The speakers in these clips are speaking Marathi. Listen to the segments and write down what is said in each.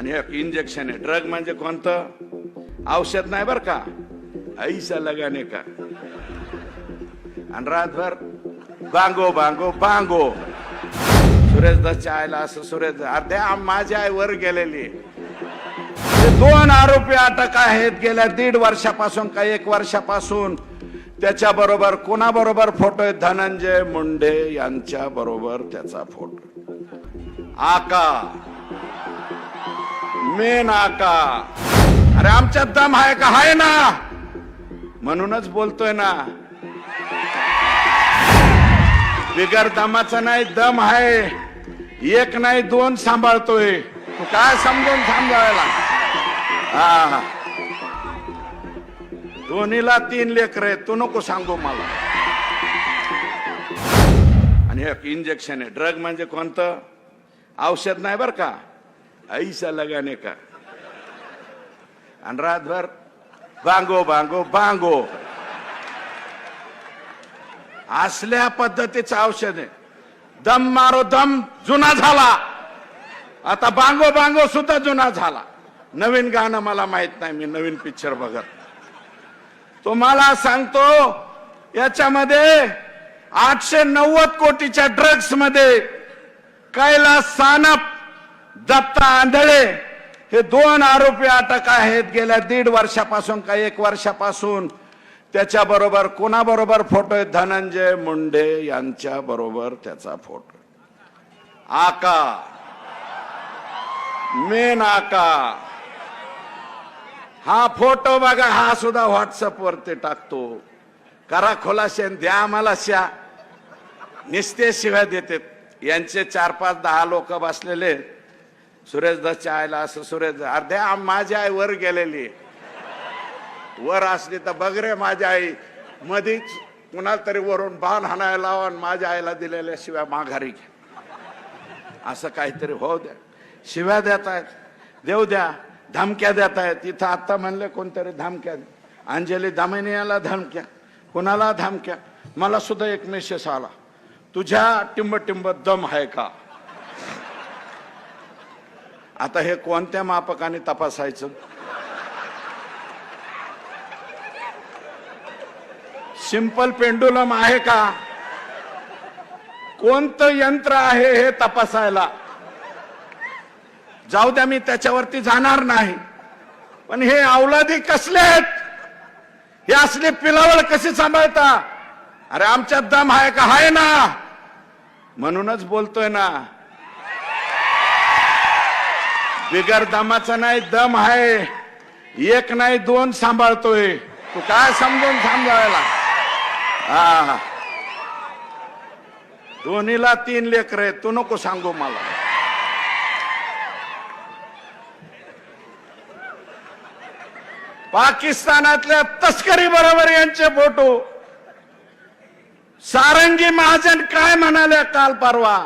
आणि एक इंजेक्शन आहे. ड्रग म्हणजे कोणतं? औषध नाही बर का? ऐसा लगाने का? आणि रातभर बांगो बांगो बांगो सुरेश दसच्या आईला असं सुरेश अर्ध्या माझी आई वर गेलेली. दोन आरोपी अटक आहेत. गेल्या दीड वर्षापासून का एक वर्षापासून त्याच्या बरोबर कोणाबरोबर फोटो आहे धनंजय मुंडे यांच्या बरोबर त्याचा फोटो आका. मे नाका अरे आमच्यात दम आहे का? आहे ना! म्हणूनच बोलतोय ना. बिगर दमाचा नाही दम आहे. एक नाही दोन सांभाळतोय. तू काय समजून सांभाळायला? हा. दोन्हीला तीन लेकर आहेत. तू नको सांगू मला. आणि एक इंजेक्शन आहे. ड्रग म्हणजे कोणतं? औषध नाही बर का? ऐसा लगाने का आणि रातभर बांगो बांगो बांगो असल्या पद्धतीचं औषध आहे दम मारो दम जुना झाला. आता बांगो बांगो सुद्धा जुना झाला. नवीन गाणं मला माहीत नाही मी नवीन पिक्चर बघत. तुम्हाला सांगतो याच्यामध्ये आठशे नव्वद कोटीच्या ड्रग्समध्ये कैलास सानप दत्ता आंधळे हे दोन आरोपी अटक आहेत. गेल्या दीड वर्षापासून का एक वर्षापासून त्याच्या बरोबर कोणाबरोबर फोटो आहे धनंजय मुंडे यांच्या बरोबर त्याचा फोटो आका. मेन आका. हा फोटो बघा हा सुद्धा व्हॉट्सअप वरती टाकतो. करा खोलाशे द्या आम्हाला शा निस्ते शिव्या देते. यांचे चार पाच दहा लोक बसलेले सुरेशदासच्या आईला असं सुरेश अर्ध्या माझी आई वर गेलेली. आहे. वर असली तर बघ रे माझी आई. मधीच कुणाला तरी वरून बाण हाणायला आणि माझ्या आईला दिलेल्या शिव्या माघारी घ्या असं काहीतरी हो द्या. शिव्या देत आहेत. देऊ द्या. धमक्या देत आहेत. इथं आत्ता म्हणले कोणतरी धमक्या अंजली दामिनी धमक्या. कुणाला धमक्या? मला सुद्धा एक मेसेज आला. तुझ्या टिंब टिंब दम आहे का? आता हे कोणत्या मापकाने तपासायचं? सिंपल पेंडुलम आहे का? कोणतं यंत्र आहे हे तपासायला? जाऊ द्या मी त्याच्यावरती जाणार नाही. पण हे अवलादी कसले आहेत? हे असले पिलावळ कशी सांभाळता? अरे आमच्यात दम आहे का? आहे ना. म्हणूनच बोलतोय ना. बिगर दमाचा नाही दम आहे. एक नाही दोन सांभाळतोय. तू काय समजून सांभाळायला? हा दोन्हीला तीन लेकर आहेत. तू नको सांगू मला. पाकिस्तानातल्या तस्करी बरोबर यांचे फोटो. सारंगी महाजन काय म्हणाल्या काल परवा?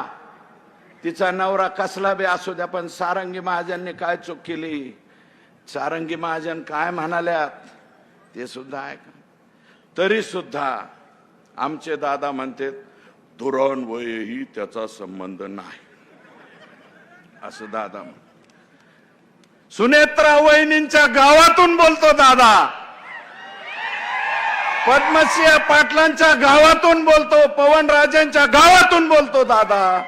तिचा नवरा कसला बी असू द्या पण सारंगी महाजनने काय चूक केली? सारंगी महाजन काय म्हणाल्यात? ते सुद्धा आहे का तरी सुद्धा आमचे दादा म्हणते धुरण वयही त्याचा संबंध नाही. असं दादा म्हण. सुनेत्रा वहिनींच्या गावातून बोलतो दादा. पद्मसिंह पाटलांच्या गावातून बोलतो पवन राजांच्या गावातून बोलतो दादा.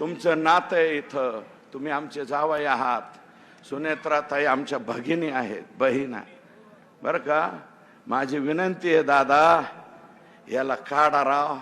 तुमचं नातं आहे इथं. तुम्ही आमचे जावई आहात. सुनेत्राताई आमच्या भगिनी आहेत बहीण आहे. बरं का? माझी विनंती आहे दादा याला काढा राव.